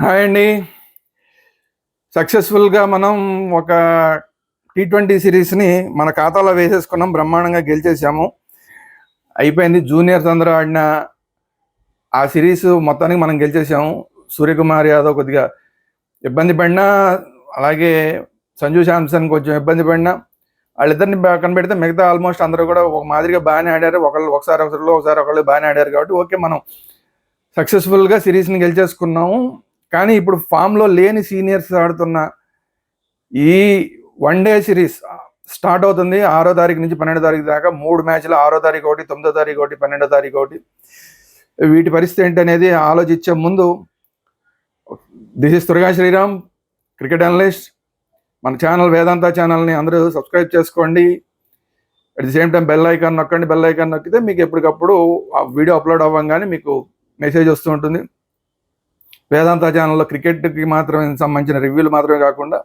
Hi అండి. సక్సెస్ఫుల్గా మనం ఒక టీ ట్వంటీ సిరీస్ని మన ఖాతాలో వేసేసుకున్నాం బ్రహ్మాండంగా గెలిచేసాము. అయిపోయింది జూనియర్స్ అందరూ ఆడిన ఆ సిరీస్ మొత్తానికి మనం గెలిచేసాము. సూర్యకుమార్ యాదవ్ కొద్దిగా ఇబ్బంది పడినా అలాగే సంజు శాంసన్ కొంచెం ఇబ్బంది పడినా వాళ్ళిద్దరిని పక్కన పెడితే మిగతా ఆల్మోస్ట్ అందరూ కూడా ఒక మాదిరిగా బాగానే ఆడారు. ఒకళ్ళు ఒకసారి ఒకసారిలో ఒకసారి ఒకళ్ళు బాగానే ఆడారు కాబట్టి ఓకే మనం సక్సెస్ఫుల్గా సిరీస్ని గెలిచేసుకున్నాము. కానీ ఇప్పుడు ఫామ్లో లేని సీనియర్స్ ఆడుతున్న ఈ వన్ డే సిరీస్ స్టార్ట్ అవుతుంది. ఆరో తారీఖు నుంచి పన్నెండో తారీఖు దాకా మూడు మ్యాచ్లు ఆరో తారీఖు ఒకటి తొమ్మిదో తారీఖు ఒకటి పన్నెండో తారీఖు ఒకటి. వీటి పరిస్థితి ఏంటి అనేది ఆలోచించే ముందు this is Durga Sriram cricket analyst మన ఛానల్ వేదాంత ఛానల్ని అందరూ సబ్స్క్రైబ్ చేసుకోండి. At the same time bell icon నొక్కండి. బెల్ ఐకాన్ నొక్కితే మీకు ఎప్పటికప్పుడు ఆ వీడియో అప్లోడ్ అవ్వగానే మీకు మెసేజ్ వస్తూ ఉంటుంది. వేదాంత ఛానల్లో క్రికెట్కి మాత్రమే సంబంధించిన రివ్యూలు మాత్రమే కాకుండా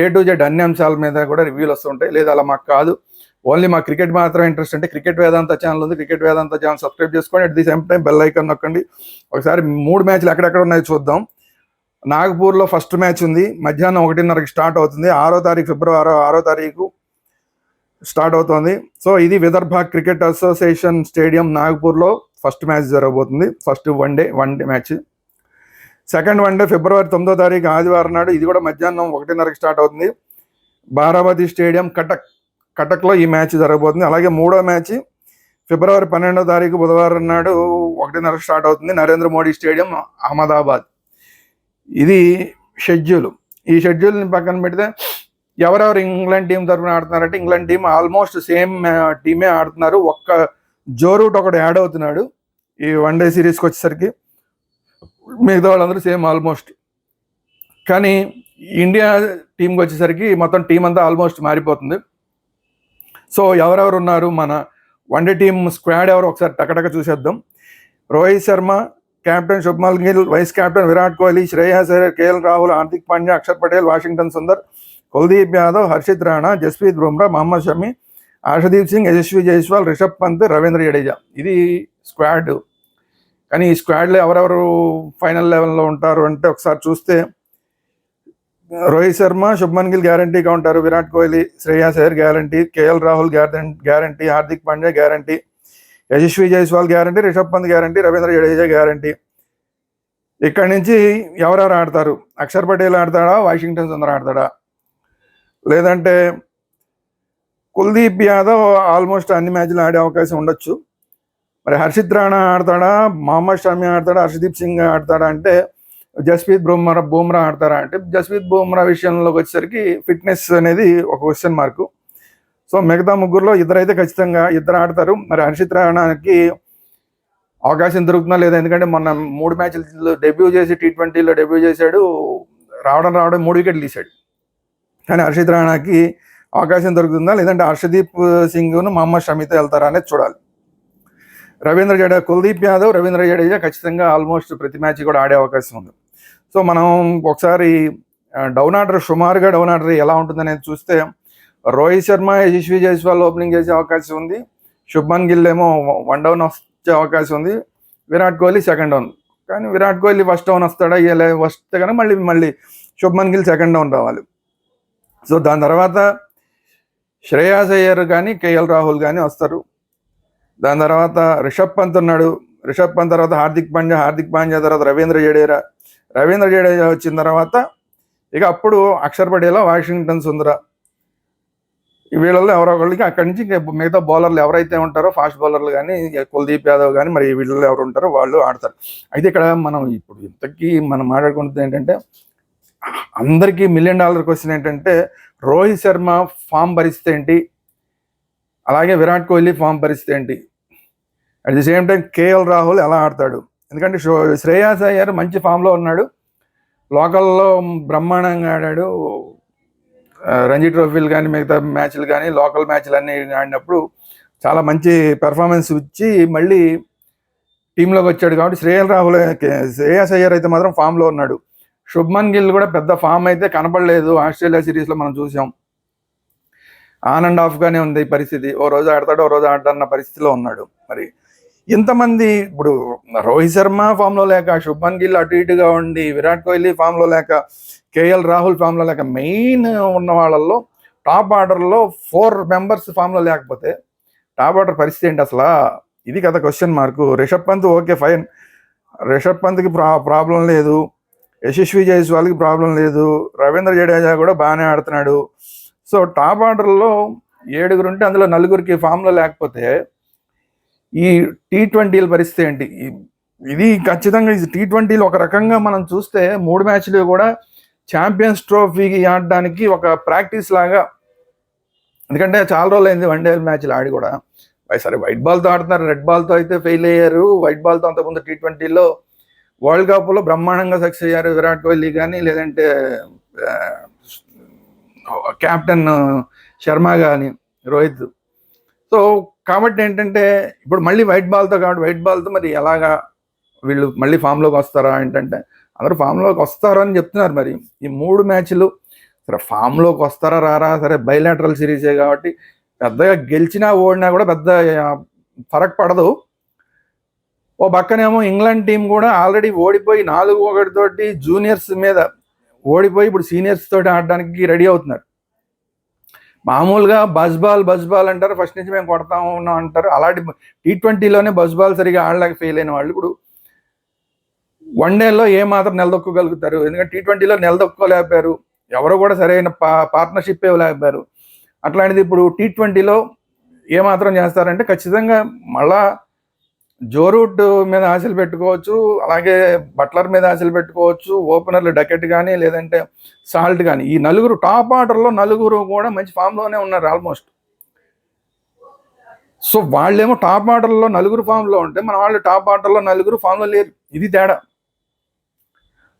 ఏ టు జెడ్ అన్ని అంశాల మీద కూడా రివ్యూలు వస్తుంటాయి. లేదా అలా మాకు కాదు. ఓన్లీ మా క్రికెట్ మాత్రమే ఇంట్రెస్ట్ అంటే క్రికెట్ వేదాంత ఛానల్ ఉంది. క్రికెట్ వేదాంత ఛానల్ సబ్స్క్రైబ్ చేసుకోండి. At the same time bell icon నొక్కండి. ఒకసారి మూడు మ్యాచ్లు ఎక్కడెక్కడ ఉన్నాయో చూద్దాం. నాగపూర్లో ఫస్ట్ మ్యాచ్ ఉంది. మధ్యాహ్నం ఒకటిన్నరకి స్టార్ట్ అవుతుంది. ఆరో తారీఖు ఫిబ్రవరి ఆరో తారీఖు స్టార్ట్ అవుతుంది. సో ఇది విదర్భ క్రికెట్ అసోసియేషన్ స్టేడియం నాగపూర్లో ఫస్ట్ మ్యాచ్ జరగబోతుంది. First one day one day match. Second one day ఫిబ్రవరి తొమ్మిదో తారీఖు ఆదివారం నాడు ఇది కూడా మధ్యాహ్నం ఒకటిన్నరకి స్టార్ట్ అవుతుంది. బారామతి స్టేడియం కటక్ కటక్లో ఈ మ్యాచ్ జరగబోతుంది. అలాగే మూడో మ్యాచ్ ఫిబ్రవరి పన్నెండో తారీఖు బుధవారం నాడు ఒకటిన్నరకు స్టార్ట్ అవుతుంది నరేంద్ర మోడీ స్టేడియం అహ్మదాబాద్. ఇది షెడ్యూల్. ఈ షెడ్యూల్ని పక్కన పెడితే ఎవరెవరు ఇంగ్లాండ్ టీం తరఫున ఆడుతున్నారంటే ఇంగ్లాండ్ టీం ఆల్మోస్ట్ సేమ్ టీమే ఆడుతున్నారు. ఒక్క జోరూట్ ఒకటి ఒకడు యాడ్ అవుతున్నాడు ఈ వన్ డే సిరీస్కి వచ్చేసరికి. మిగతా వాళ్ళందరూ సేమ్ ఆల్మోస్ట్. కానీ ఇండియా టీంకి వచ్చేసరికి మొత్తం టీం అంతా ఆల్మోస్ట్ మారిపోతుంది. సో ఎవరెవరు ఉన్నారు? మన వన్ డే టీం స్క్వాడ్ ఎవరు ఒకసారి టకటక చూసేద్దాం. Rohit Sharma captain శుభ్మల్ Gill vice captain Virat Kohli Shreyas Iyer K L Rahul Hardik Pandya Axar Patel Washington Sundar Kuldeep Yadav Harshit Rana Jasprit Bumrah Mohammed Shami Arshdeep Singh Yashasvi Jaiswal Rishabh Pant Ravindra Jadeja. ఇది squad. కానీ ఈ స్క్వాడ్లో ఎవరెవరు final లెవెల్లో ఉంటారు అంటే ఒకసారి చూస్తే రోహిత్ శర్మ శుభ్మన్ గిల్ గ్యారంటీగా ఉంటారు. Virat Kohli Shreyas Iyer guarantee K L Rahul guarantee Hardik Pandya guarantee Yashasvi Jaiswal guarantee Rishabh Pant guarantee Ravindra Jadeja guarantee ఇక్కడి నుంచి ఎవరెవరు ఆడతారు? అక్షర్ పటేల్ ఆడతాడా? వాషింగ్టన్ సుందర్ ఆడతాడా? లేదంటే కుల్దీప్ యాదవ్ ఆల్మోస్ట్ అన్ని మ్యాచ్లు ఆడే అవకాశం ఉండొచ్చు. మరి హర్షిత్ రాణా ఆడతాడా? మహమ్మద్ షమి ఆడతాడా? హర్షదీప్ సింగ్ ఆడతాడా అంటే జస్ప్రీత్ బుమ్రా బుమ్రా ఆడతారా అంటే జస్ప్రీత్ బుమ్రా విషయంలోకి వచ్చేసరికి ఫిట్నెస్ అనేది ఒక క్వశ్చన్ మార్కు సో మిగతా ముగ్గురులో ఇద్దరైతే ఖచ్చితంగా ఇద్దరు ఆడతారు. మరి హర్షిత్ రాణాకి అవకాశం దొరుకుతుందా లేదా? ఎందుకంటే మొన్న మూడు మ్యాచ్లు డెబ్యూ చేసి టీ ట్వంటీలో డెబ్యూ చేశాడు. రావడం రావడం మూడు వికెట్లు తీశాడు. కానీ హర్షిత్ రాణాకి అవకాశం దొరుకుతుందా? లేదంటే హర్షదీప్ సింగ్ను మహమ్మద్ షమితో వెళ్తారా అనేది చూడాలి. రవీంద్ర జడేజా కుల్దీప్ యాదవ్ రవీంద్ర జడేజా ఖచ్చితంగా ఆల్మోస్ట్ ప్రతి మ్యాచ్ కూడా ఆడే అవకాశం ఉంది. సో మనం ఒకసారి డౌన్ ఆర్డర్ సుమారుగా డౌన్ ఆర్డర్ ఎలా ఉంటుందనేది చూస్తే రోహిత్ శర్మ యశ్వి జైస్వాల్ ఓపెనింగ్ చేసే అవకాశం ఉంది. శుభ్మన్ గిల్ ఏమో వన్ డౌన్ వచ్చే అవకాశం ఉంది. విరాట్ కోహ్లీ సెకండ్ డౌన్ కానీ విరాట్ కోహ్లీ ఫస్ట్ డౌన్ వస్తాడా ఇలా వస్తే కనుక మళ్ళీ మళ్ళీ శుభ్మన్ గిల్ సెకండ్ డౌన్ రావాలి. సో దాని తర్వాత శ్రేయాస్ అయ్యర్ కానీ కేఎల్ రాహుల్ కానీ వస్తారు. దాని తర్వాత రిషబ్ పంత్ ఉన్నాడు. రిషబ్ పంత్ తర్వాత హార్దిక్ పాండ్యా హార్దిక్ పాండ్యా తర్వాత రవీంద్ర జడేజా. రవీంద్ర జడేజా వచ్చిన తర్వాత ఇక అప్పుడు అక్షర్ పటేలా వాషింగ్టన్ సుందర. వీళ్ళల్లో ఎవరో ఒకళ్ళకి అక్కడి నుంచి మిగతా బౌలర్లు ఎవరైతే ఉంటారో ఫాస్ట్ బౌలర్లు కానీ కుల్దీప్ యాదవ్ కానీ మరి వీళ్ళల్లో ఎవరు ఉంటారో వాళ్ళు ఆడతారు. అయితే ఇక్కడ మనం ఇప్పుడు ఇంతకీ మనం మాట్లాడుకుంటుంది ఏంటంటే అందరికీ మిలియన్ డాలర్ క్వశ్చన్ ఏంటంటే రోహిత్ శర్మ ఫామ్ భరిస్తే ఏంటి? అలాగే విరాట్ కోహ్లీ ఫామ్ పరిస్థితి ఏంటి? At the same time KL Rahul ఎలా ఆడతాడు? ఎందుకంటే శ్రేయాస్ అయ్యారు మంచి ఫామ్లో ఉన్నాడు. లోకల్లో బ్రహ్మాండంగా ఆడాడు. రంజీ ట్రోఫీలు కానీ మిగతా మ్యాచ్లు కానీ లోకల్ మ్యాచ్లు అన్నీ ఆడినప్పుడు చాలా మంచి పెర్ఫార్మెన్స్ ఇచ్చి మళ్ళీ టీంలోకి వచ్చాడు కాబట్టి శ్రేయల్ రాహుల్ శ్రేయాస్ అయ్యర్ అయితే మాత్రం ఫామ్లో ఉన్నాడు. శుభ్మన్ గిల్ కూడా పెద్ద ఫామ్ అయితే కనపడలేదు. ఆస్ట్రేలియా సిరీస్లో మనం చూసాం. ఆన్ అండ్ ఆఫ్గానే ఉంది ఈ పరిస్థితి. ఓ రోజు ఆడతాడు ఓ రోజు ఆడతాడన్న పరిస్థితిలో ఉన్నాడు. మరి ఇంతమంది ఇప్పుడు రోహిత్ శర్మ ఫామ్లో లేక శుభ్మన్ గిల్ అటు ఇటుగా ఉండి విరాట్ కోహ్లీ ఫామ్లో లేక కేఎల్ రాహుల్ ఫామ్లో లేక మెయిన్ ఉన్న వాళ్ళల్లో టాప్ ఆర్డర్లో ఫోర్ మెంబర్స్ ఫామ్లో లేకపోతే టాప్ ఆర్డర్ పరిస్థితి ఏంటి అసలు? ఇది కదా question mark Rishabh Pant okay fine Rishabh పంత్కి ప్రా ప్రాబ్లం లేదు. యశస్వి జైస్వాల్కి ప్రాబ్లం లేదు. రవీంద్ర జడేజా కూడా బాగానే ఆడుతున్నాడు. సో టాప్ ఆర్డర్లో ఏడుగురు ఉంటే అందులో నలుగురికి ఫామ్లో లేకపోతే ఈ టీ ట్వంటీల పరిస్థితి ఏంటి? ఇది ఖచ్చితంగా ఇది టీ ట్వంటీలు ఒక రకంగా మనం చూస్తే మూడు మ్యాచ్లు కూడా ఛాంపియన్స్ ట్రోఫీకి ఆడడానికి ఒక ప్రాక్టీస్ లాగా. ఎందుకంటే చాలా రోజులు అయింది వన్ డే మ్యాచ్లు ఆడి కూడా. సరే వైట్ బాల్తో ఆడుతున్నారు. రెడ్ బాల్తో అయితే ఫెయిల్ అయ్యారు. వైట్ బాల్తో అంతకుముందు టీ ట్వంటీలో వరల్డ్ కప్లో బ్రహ్మాండంగా సక్సెస్ అయ్యారు విరాట్ కోహ్లీ కానీ లేదంటే కెప్టెన్ శర్మ కానీ రోహిత్. సో కాబట్టి ఏంటంటే ఇప్పుడు మళ్ళీ వైట్ బాల్తో కాబట్టి వైట్ బాల్తో మరి ఎలాగా వీళ్ళు మళ్ళీ ఫామ్లోకి వస్తారా? ఏంటంటే అందరూ ఫామ్లోకి వస్తారా అని చెప్తున్నారు మరి. ఈ మూడు మ్యాచ్లు సరే ఫామ్లోకి వస్తారా రారా? సరే బయలాటరల్ సిరీసే కాబట్టి పెద్దగా గెలిచినా ఓడినా కూడా పెద్ద ఫరక్ పడదు. ఓ పక్కనేమో ఇంగ్లాండ్ టీం కూడా ఆల్రెడీ ఓడిపోయి నాలుగు ఒకటితోటి జూనియర్స్ మీద ఓడిపోయి ఇప్పుడు సీనియర్స్ తోటి ఆడడానికి రెడీ అవుతున్నారు. మామూలుగా బజ్ బాల్ బజ్ బాల్ అంటారు. ఫస్ట్ నుంచి మేము కొడతాము ఉన్నాం అంటారు. అలాంటి టీ ట్వంటీలోనే బజ్ బాల్ సరిగా ఆడలేక ఫెయిల్ అయిన వాళ్ళు ఇప్పుడు వన్ డేలో ఏ మాత్రం నిలదొక్కగలుగుతారు. ఎందుకంటే టీ ట్వంటీలో నిలదొక్కోలేకపోయారు. ఎవరు కూడా సరైన పా పార్ట్నర్షిప్ ఇవ్వలేకపోయారు అట్లాంటిది ఇప్పుడు టీ ట్వంటీలో ఏ మాత్రం చేస్తారంటే ఖచ్చితంగా మళ్ళా జోరూట్ మీద ఆశలు పెట్టుకోవచ్చు అలాగే బట్లర్ మీద ఆశలు పెట్టుకోవచ్చు ఓపెనర్లు డకెట్ కానీ లేదంటే సాల్ట్ కానీ ఈ నలుగురు టాప్ ఆర్డర్లో నలుగురు కూడా మంచి ఫామ్లోనే ఉన్నారు ఆల్మోస్ట్. సో వాళ్ళేమో టాప్ ఆర్డర్లో నలుగురు ఫామ్లో ఉంటే మన వాళ్ళు టాప్ ఆర్డర్లో నలుగురు ఫామ్లో లేరు. ఇది తేడా.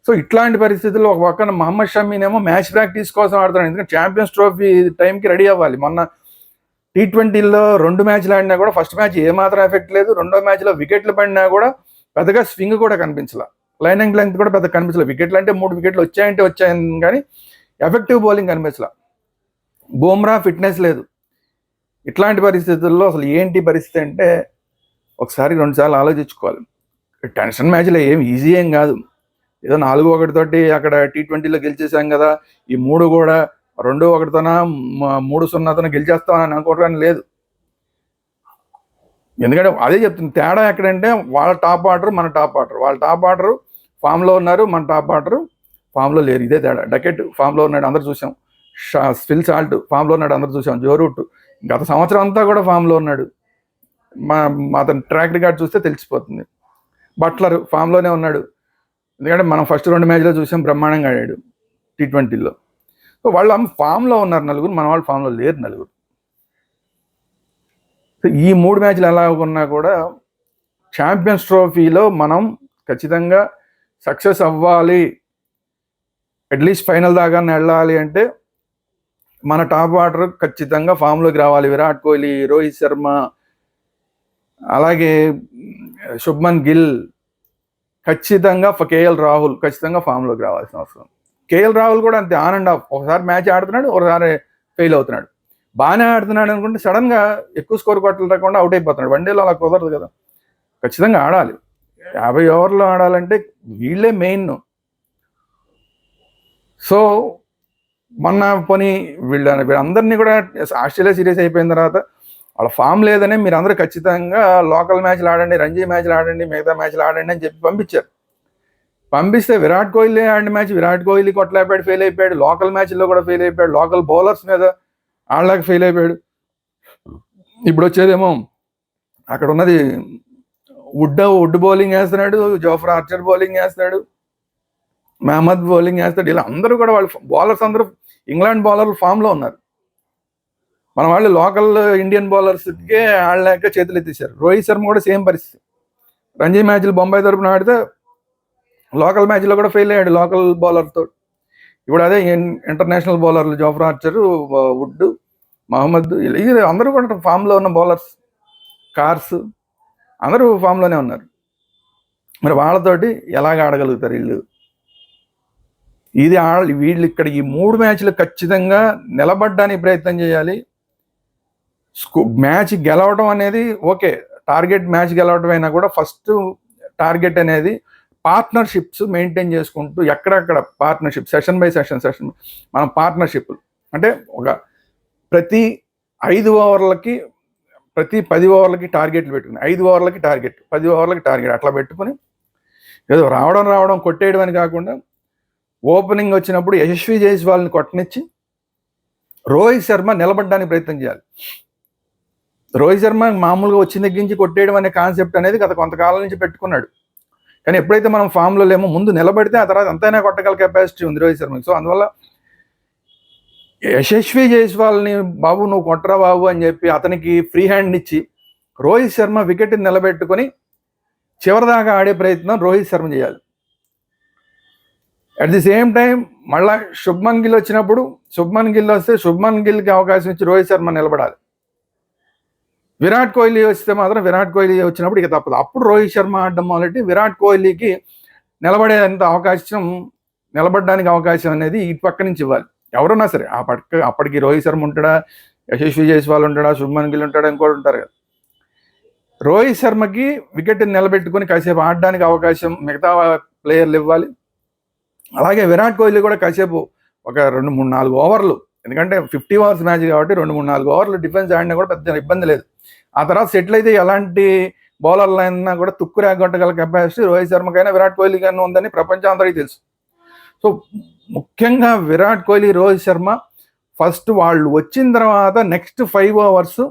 సో ఇట్లాంటి పరిస్థితుల్లో ఒక పక్కన మహమ్మద్ షమీనేమో ఏమో మ్యాచ్ ప్రాక్టీస్ కోసం ఆడుతున్నాడు. ఎందుకంటే ఛాంపియన్స్ ట్రోఫీ టైంకి రెడీ అవ్వాలి. మొన్న టీ ట్వంటీలో రెండు మ్యాచ్లు ఆడినా కూడా ఫస్ట్ మ్యాచ్ ఏమాత్రం ఎఫెక్ట్ లేదు. రెండో మ్యాచ్లో వికెట్లు పడినా కూడా పెద్దగా స్వింగ్ కూడా కనిపించలే. లైన్ అండ్ లెంగ్త్ కూడా పెద్ద కనిపించలేదు వికెట్లు అంటే మూడు వికెట్లు వచ్చాయంటే వచ్చాయని కానీ ఎఫెక్టివ్ బౌలింగ్ కనిపించలే. బూమ్రా ఫిట్నెస్ లేదు. ఇట్లాంటి పరిస్థితుల్లో అసలు ఏంటి పరిస్థితి అంటే ఒకసారి రెండుసార్లు ఆలోచించుకోవాలి. టెన్షన్ మ్యాచ్లో ఏం ఈజీ ఏం కాదు. ఏదో నాలుగు ఒకటితోటి అక్కడ టీ ట్వంటీలో గెలిచేసాం కదా. ఈ మూడు కూడా రెండు ఒకటితోన మూడు సున్నాతోన గెలిచేస్తామని అనుకోవడానికి లేదు. ఎందుకంటే అదే చెప్తుంది తేడా ఎక్కడంటే వాళ్ళ టాప్ ఆర్డర్ మన టాప్ ఆర్డర్. వాళ్ళ టాప్ ఆర్డర్ ఫామ్లో ఉన్నారు మన టాప్ ఆర్డర్ ఫామ్లో లేరు. ఇదే తేడా. డకెట్ ఫామ్లో ఉన్నాడు అందరు చూసాం. షా స్పిల్ సాల్ట్ ఫామ్లో ఉన్నాడు అందరు చూసాం. జోరూట్ గత సంవత్సరం అంతా కూడా ఫామ్లో ఉన్నాడు. మా మా అతని ట్రాక్ రికార్డ్ చూస్తే తెలిసిపోతుంది. బట్లర్ ఫామ్లోనే ఉన్నాడు. ఎందుకంటే మనం ఫస్ట్ రెండు మ్యాచ్లో చూసాం బ్రహ్మాండంగా ఆడాడు టీ ట్వంటీలో. సో వాళ్ళు ఫామ్లో ఉన్నారు నలుగురు మన వాళ్ళు ఫామ్లో లేరు నలుగురు. సో ఈ మూడు మ్యాచ్లు ఎలా ఉన్నా కూడా ఛాంపియన్స్ ట్రోఫీలో మనం ఖచ్చితంగా సక్సెస్ అవ్వాలి. అట్లీస్ట్ ఫైనల్ దాకా వెళ్ళాలి అంటే మన టాప్ ఆర్డర్ ఖచ్చితంగా ఫామ్లోకి రావాలి. విరాట్ కోహ్లీ రోహిత్ శర్మ అలాగే శుభ్మన్ గిల్ ఖచ్చితంగా కేఎల్ రాహుల్ ఖచ్చితంగా ఫామ్లోకి రావాల్సిన అవసరం. కేఎల్ రాహుల్ కూడా అంతే ఆన్ అండ్ ఆఫ్ ఒకసారి మ్యాచ్ ఆడుతున్నాడు ఒకసారి ఫెయిల్ అవుతున్నాడు. బాగానే ఆడుతున్నాడు అనుకుంటే సడన్గా ఎక్కువ స్కోర్ కొట్టలేకుండా అవుట్ అయిపోతున్నాడు. వన్డేలో అలా కుదరదు కదా. ఖచ్చితంగా ఆడాలి. యాభై ఓవర్లో ఆడాలంటే వీళ్ళే మెయిన్ సో మొన్న పోనీ వీళ్ళ వీళ్ళందరినీ కూడా ఆస్ట్రేలియా సిరీస్ అయిపోయిన తర్వాత వాళ్ళ ఫామ్ లేదని మీరు అందరూ ఖచ్చితంగా లోకల్ మ్యాచ్లు ఆడండి రంజీ మ్యాచ్లు ఆడండి మిగతా మ్యాచ్లు ఆడండి అని చెప్పి పంపించారు. పంపిస్తే విరాట్ కోహ్లీ ఆడిన మ్యాచ్ విరాట్ కోహ్లీ కొట్టలేపాడు ఫెయిల్ అయిపోయాడు లోకల్ మ్యాచ్లో కూడా ఫెయిల్ అయిపోయాడు లోకల్ బౌలర్స్ మీద ఆడలేక ఫెయిల్ అయిపోయాడు. ఇప్పుడు వచ్చేదేమో అక్కడ ఉన్నది వుడ్ వుడ్ బౌలింగ్ వేస్తున్నాడు జోఫర్ ఆర్చర్ బౌలింగ్ వేస్తున్నాడు మహమ్మద్ బౌలింగ్ వేస్తాడు ఇలా అందరూ కూడా వాళ్ళు బౌలర్స్ అందరూ ఇంగ్లాండ్ బౌలర్లు ఫామ్లో ఉన్నారు. మన వాళ్ళు లోకల్ ఇండియన్ బౌలర్స్కే ఆడలేక చేతులు ఎత్తేసారు. రోహిత్ శర్మ కూడా సేమ్ పరిస్థితి. రంజీ మ్యాచ్లు బొంబాయి తరపున ఆడితే లోకల్ మ్యాచ్లో కూడా ఫెయిల్ అయ్యాడు లోకల్ బౌలర్తో ఇప్పుడు అదే ఇన్- ఇంటర్నేషనల్ బౌలర్లు జోఫర్ ఆర్చర్ వుడ్ మహమ్మద్ ఇది అందరూ కూడా ఫామ్లో ఉన్న బౌలర్స్ కార్స్ అందరూ ఫామ్లోనే ఉన్నారు. మరి వాళ్ళతోటి ఎలాగ ఆడగలుగుతారు వీళ్ళు? ఇది ఆడ వీళ్ళు ఇక్కడ ఈ మూడు మ్యాచ్లు ఖచ్చితంగా నిలబడ్డానికి ప్రయత్నం చేయాలి. స్కూ మ్యాచ్ గెలవడం అనేది ఓకే. టార్గెట్ మ్యాచ్ గెలవడం అయినా కూడా ఫస్ట్ టార్గెట్ అనేది పార్ట్నర్షిప్స్ మెయింటైన్ చేసుకుంటూ ఎక్కడెక్కడ partnership session by session session మన పార్ట్నర్షిప్ అంటే ఒక ప్రతి ఐదు ఓవర్లకి ప్రతి పది ఓవర్లకి టార్గెట్లు పెట్టుకుని ఐదు ఓవర్లకి టార్గెట్ పది ఓవర్లకి టార్గెట్ అట్లా పెట్టుకుని ఏదో రావడం రావడం కొట్టేయడం అని కాకుండా ఓపెనింగ్ వచ్చినప్పుడు యశస్వి జైస్వాల్ని కొట్టనిచ్చి రోహిత్ శర్మ నిలబడడానికి ప్రయత్నం చేయాలి. రోహిత్ శర్మ మామూలుగా వచ్చిన దగ్గర నుంచి కొట్టేయడం అనే కాన్సెప్ట్ అనేది గత కొంతకాలం నుంచి పెట్టుకున్నాడు. కానీ ఎప్పుడైతే మనం ఫామ్లో లేమో ముందు నిలబడితే ఆ తర్వాత ఎంతైనా కొట్టగల కెపాసిటీ ఉంది రోహిత్ శర్మకి. సో అందువల్ల యశస్వి జైస్వాల్ని బాబు నువ్వు కొట్టరా బాబు అని చెప్పి అతనికి ఫ్రీ హ్యాండ్ ఇచ్చి రోహిత్ శర్మ వికెట్ నిలబెట్టుకొని చివరిదాకా ఆడే ప్రయత్నం రోహిత్ శర్మ చేయాలి. అట్ ది సేమ్ టైం మళ్ళా శుభ్మన్ గిల్ వచ్చినప్పుడు శుభ్మన్ గిల్ వస్తే శుభ్మన్ గిల్కి అవకాశం ఇచ్చి రోహిత్ శర్మ నిలబడాలి. విరాట్ కోహ్లీ వస్తే మాత్రం విరాట్ కోహ్లీ వచ్చినప్పుడు ఇక తప్పదు. అప్పుడు రోహిత్ శర్మ ఆడడం మొదలెట్టి విరాట్ కోహ్లీకి నిలబడేంత అవకాశం నిలబడడానికి అవకాశం అనేది ఇటు పక్క నుంచి ఇవ్వాలి. ఎవరన్నా సరే ఆ పక్క అప్పటికి రోహిత్ శర్మ ఉంటాడా యశస్వి జైస్వాల్ ఉంటాడా శుభ్మన్ గిల్ ఉంటాడా ఇంకోటి ఉంటారు కదా. రోహిత్ శర్మకి వికెట్ నిలబెట్టుకుని కాసేపు ఆడడానికి అవకాశం మిగతా ప్లేయర్లు ఇవ్వాలి. అలాగే విరాట్ కోహ్లీ కూడా కాసేపు ఒక రెండు మూడు నాలుగు ఓవర్లు ఎందుకంటే ఫిఫ్టీ ఓవర్స్ మ్యాచ్ కాబట్టి రెండు మూడు నాలుగు ఓవర్లు డిఫెన్స్ ఆడినా కూడా పెద్ద ఇబ్బంది లేదు. ఆ తర్వాత సెటిల్ అయితే ఎలాంటి బౌలర్లు అయినా కూడా తుక్కు రేగొట్టగల కెపాసిటీ రోహిత్ శర్మకైనా విరాట్ కోహ్లీ కన్నా ఉందని ప్రపంచం అందరికీ తెలుసు. సో ముఖ్యంగా విరాట్ కోహ్లీ రోహిత్ శర్మ ఫస్ట్ వాళ్ళు వచ్చిన తర్వాత నెక్స్ట్ ఫైవ్ అవర్స్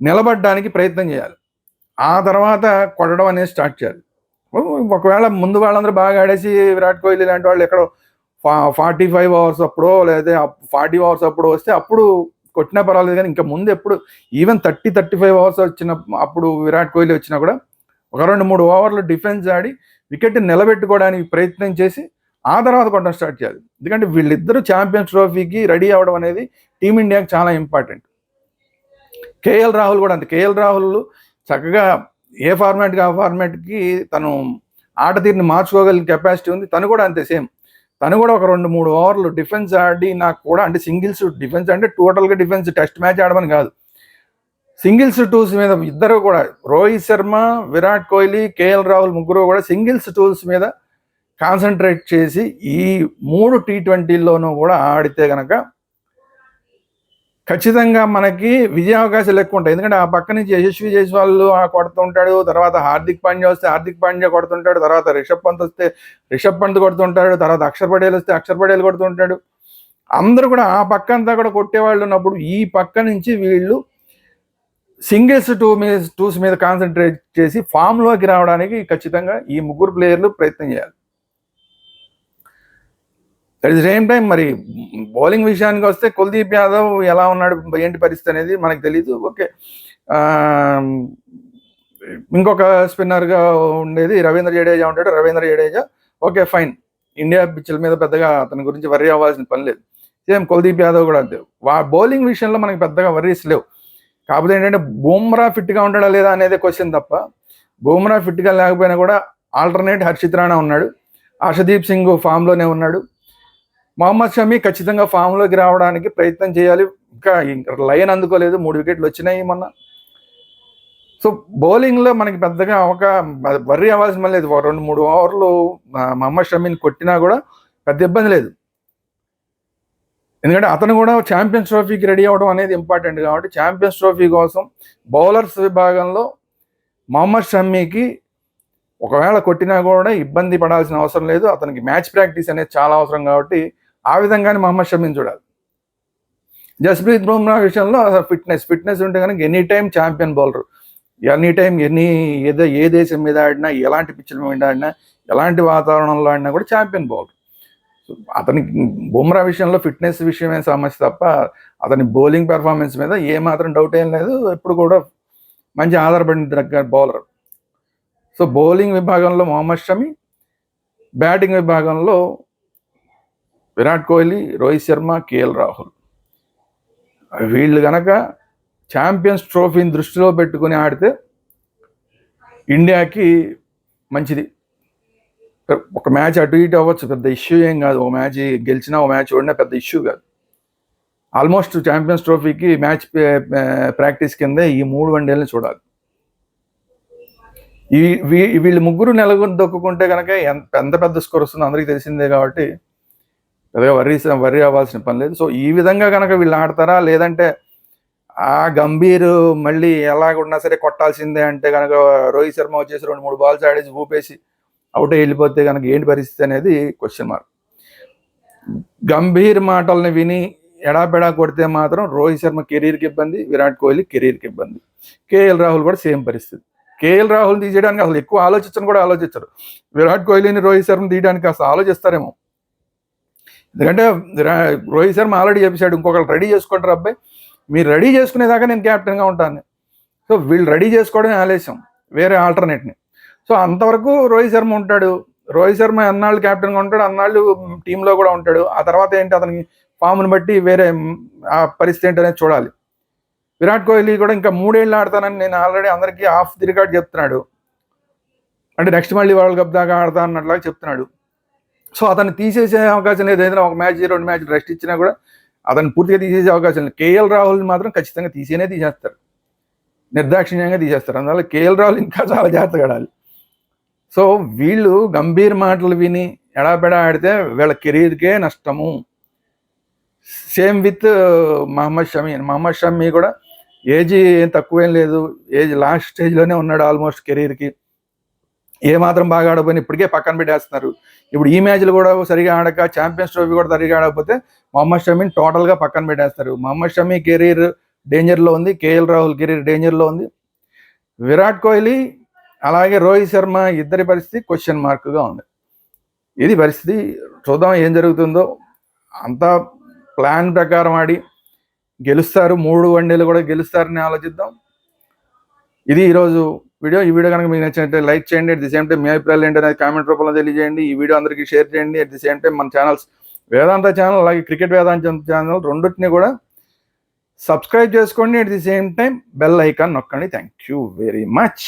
నిలబడడానికి ప్రయత్నం చేయాలి. ఆ తర్వాత కొట్టడం అనేది స్టార్ట్ చేయాలి. ఒకవేళ ముందు వాళ్ళందరూ బాగా ఆడేసి విరాట్ కోహ్లీ లాంటి వాళ్ళు ఎక్కడో ఫార్టీ ఫైవ్ అవర్స్ అప్పుడో లేదా ఫార్టీ అవర్స్ అప్పుడు వస్తే అప్పుడు కొట్టినా పర్వాలేదు కానీ ఇంకా ముందు ఎప్పుడు even thirty thirty five overs వచ్చిన అప్పుడు విరాట్ కోహ్లీ వచ్చినా కూడా ఒక రెండు మూడు ఓవర్లు డిఫెన్స్ ఆడి వికెట్ నిలబెట్టుకోవడానికి ప్రయత్నం చేసి ఆ తర్వాత కొట్టడం స్టార్ట్ చేయాలి. ఎందుకంటే వీళ్ళిద్దరూ ఛాంపియన్స్ ట్రోఫీకి రెడీ అవ్వడం అనేది టీమిండియాకి చాలా ఇంపార్టెంట్. కేఎల్ రాహుల్ కూడా అంతే. కేఎల్ రాహుల్ చక్కగా ఏ ఫార్మాట్కి ఆ ఫార్మాట్కి తను ఆట తీరుని మార్చుకోగలిగిన కెపాసిటీ ఉంది. తను కూడా అంతే సేమ్. తను కూడా ఒక రెండు మూడు ఓవర్లు డిఫెన్స్ ఆడి నాకు కూడా అంటే సింగిల్స్ డిఫెన్స్ అంటే టోటల్గా డిఫెన్స్ టెస్ట్ మ్యాచ్ ఆడమని కాదు. సింగిల్స్ టూల్స్ మీద ఇద్దరు కూడా రోహిత్ శర్మ విరాట్ కోహ్లీ కేఎల్ రాహుల్ ముగ్గురు కూడా సింగిల్స్ టూల్స్ మీద కాన్సన్ట్రేట్ చేసి ఈ మూడు టీ ట్వంటీల్లోనూ కూడా ఆడితే కనుక ఖచ్చితంగా మనకి విజయ అవకాశాలు ఎక్కువ ఉంటాయి. ఎందుకంటే ఆ పక్క నుంచి యశస్వి జైస్వాల్ కొడుతుంటాడు తర్వాత హార్దిక్ పాండ్యా వస్తే హార్దిక్ పాండ్యా కొడుతుంటాడు తర్వాత రిషబ్ పంత్ వస్తే రిషబ్ పంత్ కొడుతుంటాడు తర్వాత అక్షర్ పటేల్ వస్తే అక్షర్ పటేల్ కొడుతుంటాడు అందరూ కూడా ఆ పక్క అంతా కూడా కొట్టేవాళ్ళు ఉన్నప్పుడు ఈ పక్క నుంచి వీళ్ళు సింగిల్స్ టూ మీద టూస్ మీద కాన్సన్ట్రేట్ చేసి ఫామ్లోకి రావడానికి ఖచ్చితంగా ఈ ముగ్గురు ప్లేయర్లు ప్రయత్నం చేయాలి. అట్ ది సేమ్ టైం మరి బౌలింగ్ విషయానికి వస్తే కుల్దీప్ యాదవ్ ఎలా ఉన్నాడు ఏంటి పరిస్థితి అనేది మనకు తెలియదు ఓకే ఇంకొక స్పిన్నర్గా ఉండేది రవీంద్ర జడేజా ఉంటాడు. Ravindra Jadeja okay fine India పిచ్చుల మీద పెద్దగా అతని గురించి వర్రీ అవ్వాల్సిన పని లేదు. సేమ్ కుల్దీప్ యాదవ్ కూడా అంతే. వా బౌలింగ్ విషయంలో మనకి పెద్దగా వర్రీస్ లేవు. కాకపోతే ఏంటంటే బూమ్రా ఫిట్గా ఉంటాడా లేదా అనేది క్వశ్చన్ తప్ప బూమ్రా ఫిట్గా లేకపోయినా కూడా ఆల్టర్నేట్ హర్షిత్ రాణా ఉన్నాడు. హర్షదీప్ సింగ్ ఫామ్లోనే ఉన్నాడు. మొహమ్మద్ షమీ ఖచ్చితంగా ఫామ్లోకి రావడానికి ప్రయత్నం చేయాలి. ఇంకా లైన్ అందుకోలేదు. మూడు వికెట్లు వచ్చినాయి మొన్న. సో బౌలింగ్లో మనకి పెద్దగా ఒక వర్రీ అవ్వాల్సిన లేదు. రెండు మూడు ఓవర్లు మహమ్మద్ షమీని కొట్టినా కూడా పెద్ద ఇబ్బంది లేదు. ఎందుకంటే అతను కూడా ఛాంపియన్స్ ట్రోఫీకి రెడీ అవ్వడం అనేది ఇంపార్టెంట్ కాబట్టి ఛాంపియన్స్ ట్రోఫీ కోసం బౌలర్స్ విభాగంలో మహమ్మద్ షమ్మీకి ఒకవేళ కొట్టినా కూడా ఇబ్బంది పడాల్సిన అవసరం లేదు. అతనికి మ్యాచ్ ప్రాక్టీస్ అనేది చాలా అవసరం కాబట్టి ఆ విధంగానే మహమ్మద్ షమీని చూడాలి. జస్ప్రీత్ బుమ్రా విషయంలో ఫిట్నెస్ ఫిట్నెస్ ఉంటే కనుక any time champion bowler any time ఎన్ని ఏదో ఏ దేశం మీద ఆడినా ఎలాంటి పిచ్చుల మీద ఆడినా ఎలాంటి వాతావరణంలో ఆడినా కూడా ఛాంపియన్ బౌలర్ అతనికి బుమ్రా విషయంలో ఫిట్నెస్ విషయమే సమస్య తప్ప అతని బౌలింగ్ పెర్ఫార్మెన్స్ మీద ఏమాత్రం డౌట్ ఏం లేదు. ఎప్పుడు కూడా మంచి ఆధారపడిన దగ్గర బౌలర్ సో బౌలింగ్ విభాగంలో మొహమ్మద్ షమి బ్యాటింగ్ విభాగంలో విరాట్ కోహ్లీ రోహిత్ శర్మ కేఎల్ రాహుల్. వీళ్ళు కనుక ఛాంపియన్స్ ట్రోఫీని దృష్టిలో పెట్టుకుని ఆడితే ఇండియాకి మంచిది. ఒక మ్యాచ్ అటు ఇటు అవ్వచ్చు పెద్ద ఇష్యూ ఏం కాదు. ఒక మ్యాచ్ గెలిచినా ఒక మ్యాచ్ ఓడినా పెద్ద ఇష్యూ కాదు. ఆల్మోస్ట్ ఛాంపియన్స్ ట్రోఫీకి మ్యాచ్ ప్రాక్టీస్ కింద ఈ మూడు వన్డేలను చూడాలి. ఈ వీళ్ళు ముగ్గురు నెలకొని దొక్కుకుంటే కనుక ఎంత ఎంత పెద్ద స్కోర్ వస్తుందో. అందరికీ తెలిసిందే కాబట్టి పెద్దగా వర్రీ వర్రీ అవ్వాల్సిన పని లేదు. సో ఈ విధంగా కనుక వీళ్ళు ఆడతారా? లేదంటే ఆ గంభీర్ మళ్ళీ ఎలాగున్నా సరే కొట్టాల్సిందే అంటే కనుక రోహిత్ శర్మ వచ్చేసి రెండు మూడు బాల్స్ ఆడేసి ఊపేసి అవుట్ వెళ్ళిపోతే కనుక ఏంటి పరిస్థితి అనేది క్వశ్చన్ మార్క్ గంభీర్ మాటల్ని విని ఎడాపెడా కొడితే మాత్రం రోహిత్ శర్మ కెరీర్కి ఇబ్బంది విరాట్ కోహ్లీ కెరీర్కి ఇబ్బంది. కేఎల్ రాహుల్ కూడా సేమ్ పరిస్థితి. కేఎల్ రాహుల్ తీసేయడానికి అసలు ఎక్కువ ఆలోచించని కూడా ఆలోచించరు. విరాట్ కోహ్లీని రోహిత్ శర్మ తీయడానికి అసలు ఆలోచిస్తారేమో. ఎందుకంటే రోహిత్ శర్మ ఆల్రెడీ చెప్పేశాడు ఇంకొకరు రెడీ చేసుకుంటారు అబ్బాయి. మీరు రెడీ చేసుకునేదాకా నేను క్యాప్టెన్గా ఉంటాను. సో వీళ్ళు రెడీ చేసుకోవడమే ఆలస్యం వేరే ఆల్టర్నేట్ని సో అంతవరకు రోహిత్ శర్మ ఉంటాడు. రోహిత్ శర్మ అన్నాళ్ళు క్యాప్టెన్గా ఉంటాడు అన్నాళ్ళు టీంలో కూడా ఉంటాడు. ఆ తర్వాత ఏంటి అతనికి ఫామ్ని బట్టి వేరే ఆ పరిస్థితి ఏంటనేది చూడాలి. విరాట్ కోహ్లీ కూడా ఇంకా మూడేళ్ళు ఆడతానని నేను ఆల్రెడీ అందరికీ ఆఫ్ ది రికార్డ్ చెప్తున్నాడు. అంటే నెక్స్ట్ మళ్ళీ వరల్డ్ కప్ దాకా ఆడతా అన్నట్లాగా చెప్తున్నాడు. సో అతన్ని తీసేసే అవకాశం లేదు. ఏదైనా ఒక మ్యాచ్ రెండు మ్యాచ్లు రెస్ట్ ఇచ్చినా కూడా అతను పూర్తిగా తీసేసే అవకాశం లేదు. కేఎల్ రాహుల్ని మాత్రం ఖచ్చితంగా తీసేనే తీసేస్తారు. నిర్దాక్షిణ్యంగా తీసేస్తారు. అందువల్ల కేఎల్ రాహుల్ ఇంకా చాలా జాగ్రత్తగా ఆడాలి. సో వీళ్ళు గంభీర్ మాటలు విని ఎడాపెడా ఆడితే వీళ్ళ కెరీర్కే నష్టము. Same with Mohammed Shami. Mohammed Shami కూడా ఏజ్ ఏం తక్కువేం లేదు. ఏజ్ లాస్ట్ స్టేజ్లోనే ఉన్నాడు ఆల్మోస్ట్ కెరీర్కి. ఏ మాత్రం బాగా ఆడకపోయినా ఇప్పటికే పక్కన పెట్టేస్తున్నారు. ఇప్పుడు ఈ మ్యాచ్లు కూడా సరిగా ఆడక ఛాంపియన్స్ ట్రోఫీ కూడా సరిగా ఆడకపోతే మొహమ్మద్ షమీని టోటల్గా పక్కన పెట్టేస్తారు. మొహమ్మద్ షమీ కెరీర్ డేంజర్లో ఉంది కేఎల్ రాహుల్ కెరీర్ డేంజర్లో ఉంది. విరాట్ కోహ్లీ అలాగే రోహిత్ శర్మ ఇద్దరి పరిస్థితి క్వశ్చన్ మార్క్గా ఉంది. ఇది పరిస్థితి చూద్దాం ఏం జరుగుతుందో. అంతా ప్లాన్ ప్రకారం ఆడి గెలుస్తారు మూడు వన్డేలు కూడా గెలుస్తారని ఆలోచిద్దాం. ఇది ఈరోజు వీడియో ఈ వీడియో కనుక మీకు నచ్చినట్టే లైక్ చేయండి. అట్ ది సేమ్ టైం మీ అభిప్రాయాలు ఏంటి అనేది కామెంట్ రూపంలో తెలియజేయండి. ఈ వీడియో అందరికీ షేర్ చేయండి. అట్ ది సేమ్ టైం మన ఛానల్స్ వేదాంత ఛానల్ అలాగే క్రికెట్ వేదాంత ఛానల్ రెండింటిని కూడా సబ్స్క్రైబ్ చేసుకోండి. At the same time bell icon నొక్కండి. Thank you very much